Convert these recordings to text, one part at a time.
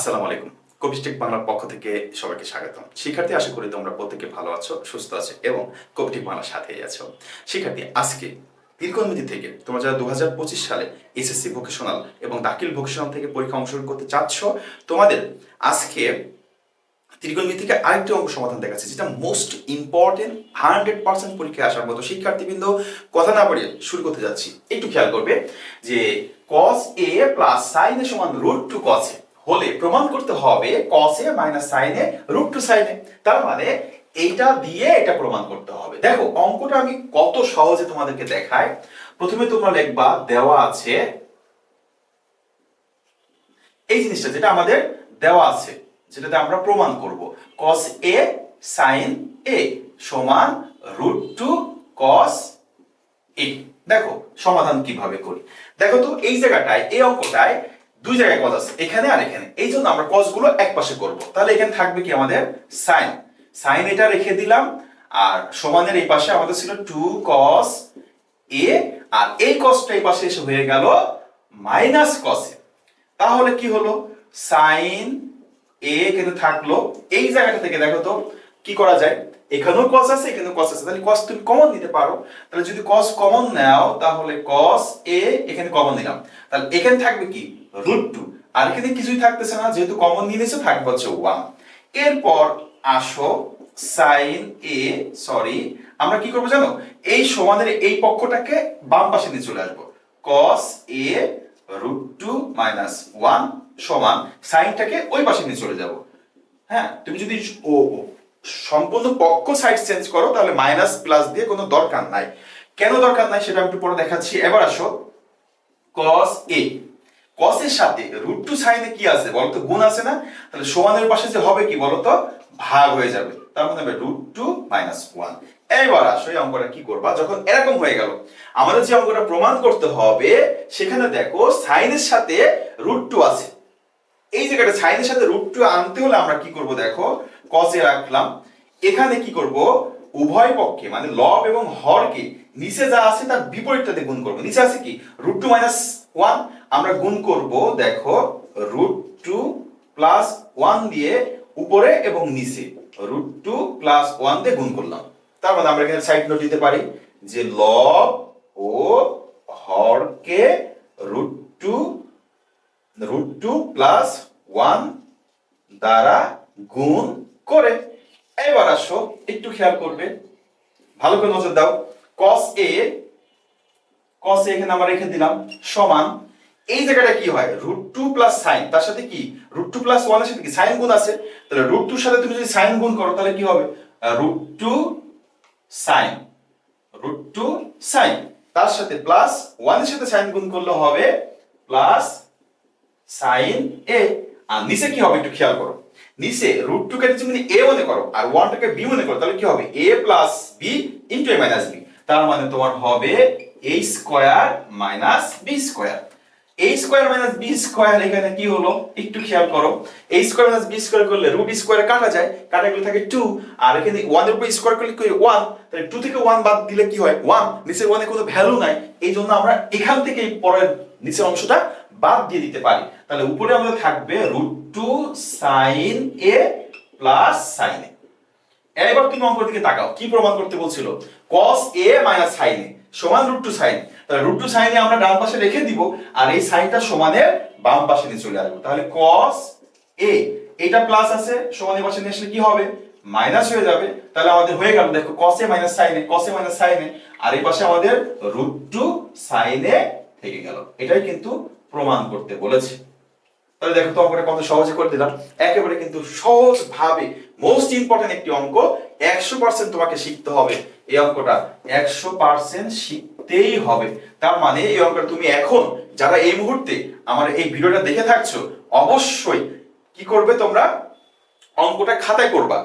আসসালামু আলাইকুম। কবিস্টেক বাংলার পক্ষ থেকে সবাইকে স্বাগতম। শিক্ষার্থী, আশা করি তোমরা প্রত্যেকে ভালো আছো, সুস্থ আছো এবং কবিটেক বাংলার সাথেই আছো। শিক্ষার্থী, আজকে দীর্ঘনমিতি থেকে তোমরা যারা দু সালে এসএসসি ভোকেশনাল এবং দাখিল ভোকেশনাল থেকে পরীক্ষা অংশগ্রহণ করতে চাচ্ছ, তোমাদের আজকে ত্রিকোণমিতি থেকে আরেকটি অঙ্ক সমাধান দেখাচ্ছে, যেটা মোস্ট ইম্পর্টেন্ট হান্ড্রেড পার্সেন্ট পরীক্ষায় আসার মতো। শিক্ষার্থীবৃন্দ, কথা না বাড়িয়ে শুরু করতে যাচ্ছি। একটু খেয়াল করবে যে কস এ প্লাস সাইন সমান রুট টু কস এ হলে প্রমাণ করতে হবে cos minus sine root two sine তার মানে এইটা দিয়ে এটা প্রমাণ করতে হবে। দেখো, অঙ্কটা আমি কত সহজে তোমাদেরকে দেখাই। প্রথমে তোমরা লিখবা, দেওয়া আছে এই জিনিসটা যেটা আমাদের দেওয়া আছে, যেটাতে আমরা প্রমাণ করব। cos a sin a সমান রুট টু cos a দেখো, সমাধান কীভাবে করি। দেখো তো, এই জায়গাটায়, এই অঙ্কটায় দুই জায়গায় cos আছে, এখানে আর এখানে। এই জন্য আমরা cos গুলো এক পাশে করব। তাহলে এখানে থাকবে কি আমাদের? sin sin এটা রেখে দিলাম, আর সমানের এই পাশে আমাদের ছিল টু কস এ আর এই কসটা এই পাশে এসে হয়ে গেল মাইনাস কস a তাহলে কি হলো? সাইন এ কিন্তু থাকল। এই জায়গাটা থেকে দেখো তো কি করা যায়? এখানেও কস আছে, এখানেও কস আছে। তাহলে কস তুমি কমন নিতে পারো। তাহলে যদি কস কমন নাও, তাহলে কস এ এখানে কমন নিলাম। তাহলে এখানে থাকবে কি? রুট টু আর এখানে কিছুই থাকতেছে না, যেহেতু কমন নিয়ে নিয়েছো, থাকবে হচ্ছে ওয়ান এরপর আসো সাইন এ সরি আমরা কি করব জানো? এই সমানের এই পক্ষটাকে বাম পাশে নিয়ে চলে আসব। Cos A root two minus one সমান সাইনটাকে ওই পাশে নিয়ে চলে যাব। হ্যাঁ তুমি যদি ও ও সম্পূর্ণ পক্ষ সাইড চেঞ্জ করো, তাহলে মাইনাস প্লাস দিয়ে কোনো দরকার নাই। কেন দরকার নাই সেটা আমি একটু পরে দেখাচ্ছি। এবার আসো, cos এ cos এর সাথে রুট টু সাইনে কি আছে বলতো? গুণ আছে না? তাহলে সমানের পাশে যে হবে কি বলতো? ভাগ হয়ে যাবে। তার মানে হবে রুট টু মাইনাস ওয়ান এইবার আসো এই অঙ্কটা কি করবা? যখন এরকম হয়ে গেল, আমাদের যে অঙ্কটা প্রমাণ করতে হবে, সেখানে দেখো সাইনের সাথে রুট টু আছে। এই জায়গাটা সাইনের সাথে রুট টু আনতে হলে আমরা কি করব দেখো? কসে রাখলাম। এখানে কি করব? উভয় পক্ষে মানে লব এবং হরকে নিচে যা আছে তার বিপরীতটাতে গুণ করব। নিচে আছে কি? রুট টু মাইনাস ওয়ান আমরা গুণ করব, দেখো রুট টু প্লাস ওয়ান দিয়ে উপরে এবং নিচে। রুট টু প্লাস ওয়ান দিয়ে গুণ করলাম। তার মানে আমরা এখানে সাইড নোট দিতে পারি যে লব ও হরকে root two root two plus one দ্বারা গুণ করে, এবার আসো, একটু খেয়াল করবে। ভালো করে নজর দাও। কস এ cos a এখানে আমরা রেখে দিলাম, সমান। এই জায়গাটা কি হয়? রুট টু প্লাস সাইন তার সাথে কি? রুট টু প্লাস ওয়ানের সাথে কি? সাইন গুণ আছে। তাহলে রুট টুর সাথে তুমি যদি সাইন গুণ করো, তাহলে কি হবে? Root two sine root two sine তার সাথে প্লাস ওয়ানের সাথে সাইন গুণ করলে হবে প্লাস সাইন এ আর নিচে কি হবে একটু খেয়াল করো। নিচে রুট টু কে তুমি এ মনে করো, আর ওয়ানটাকে বি মনে করো, তাহলে কি হবে? A plus B into A minus B তার মানে তোমার হবে A square minus B square A square minus B square এখানে কি হলো? একটু খেয়াল করো। A square minus B square করলে রুট স্কোয়ারে কাটা যায়, কাটা গেলে থাকে টু আর এখানে ওয়ানের উপর স্কোয়ার করলে কি ওয়ান তাহলে টু থেকে ওয়ান বাদ দিলে কি হয়? ওয়ান নিচের ওয়ানে কোনো ভ্যালু নাই। এই জন্য আমরা এখান থেকে পরের নিচের অংশটা বাদ দিয়ে দিতে পারি। তাহলে উপরে আমাদের থাকবে root two sine A plus sine A এবার তুমি অঙ্কের দিকে তাকাও, কি প্রমাণ করতে বলছিল? cos a মাইনাস a সমান রুট টু সাইন তাহলে রুট টু সাইনে আমরা ডান পাশে রেখে দিব, আর এই সাইনটা সমানের বাম পাশে নিয়ে চলে আসব। তাহলে cos a, এটা প্লাস আছে সমানের পাশে নিয়ে আসলে কি হবে? মাইনাস হয়ে যাবে। তাহলে আমাদের হয়ে গেল, দেখো cos a minus sin a, cos a minus sin a, আর এই পাশে আমাদের রুট টু সাইন a থেকে গেল। এটাই কিন্তু প্রমাণ করতে বলেছে। তাহলে দেখো তো অঙ্কটা কত সহজে করে দিলাম। একেবারে কিন্তু সহজ ভাবে মোস্ট ইম্পর্টেন্ট একটি অঙ্ক, একশো পার্সেন্ট তোমাকে শিখতে হবে। এই অঙ্কটা একশো পার্সেন্ট শিখতেই হবে। তার মানে এই অঙ্কটা তুমি এখন যারা এই মুহূর্তে আমার এই ভিডিওটা দেখে থাকছো, অবশ্যই কি করবে তোমরা? অঙ্কটা খাতায় করবা।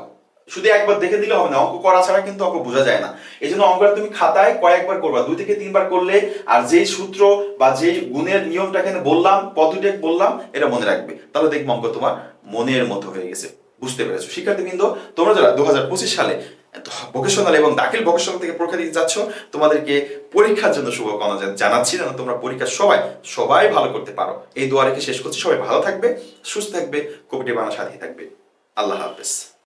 শুধু একবার দেখে দিলে হবে না, অঙ্ক করা ছাড়া কিন্তু অঙ্ক বোঝা যায় না। এই জন্য অঙ্কটা তুমি খাতায় কয়েকবার করবা, দুই থেকে তিনবার করলে আর যেই সূত্র বা যেই গুণের নিয়মটা এখানে বললাম পদ্ধতি বললাম, এটা মনে রাখবে। তাহলে দেখব অঙ্ক তোমার মনের মতো হয়ে গেছে। বুঝতে পেরেছ? শিক্ষার্থীবৃন্দ, তোমরা যারা দু হাজার পঁচিশ সালে ভোকেশনাল এবং দাখিল ভোকেশনাল থেকে পরীক্ষা দিতে যাচ্ছ তোমাদেরকে পরীক্ষার জন্য শুভকামনা জান- জানাচ্ছি। যেন তোমরা পরীক্ষা সবাই সবাই ভালো করতে পারো। এই দোয়া শেষ করছি। সবাই ভালো থাকবে, সুস্থ থাকবে কবিটি বানার সাথে থাকবে। আল্লাহ হাফেজ।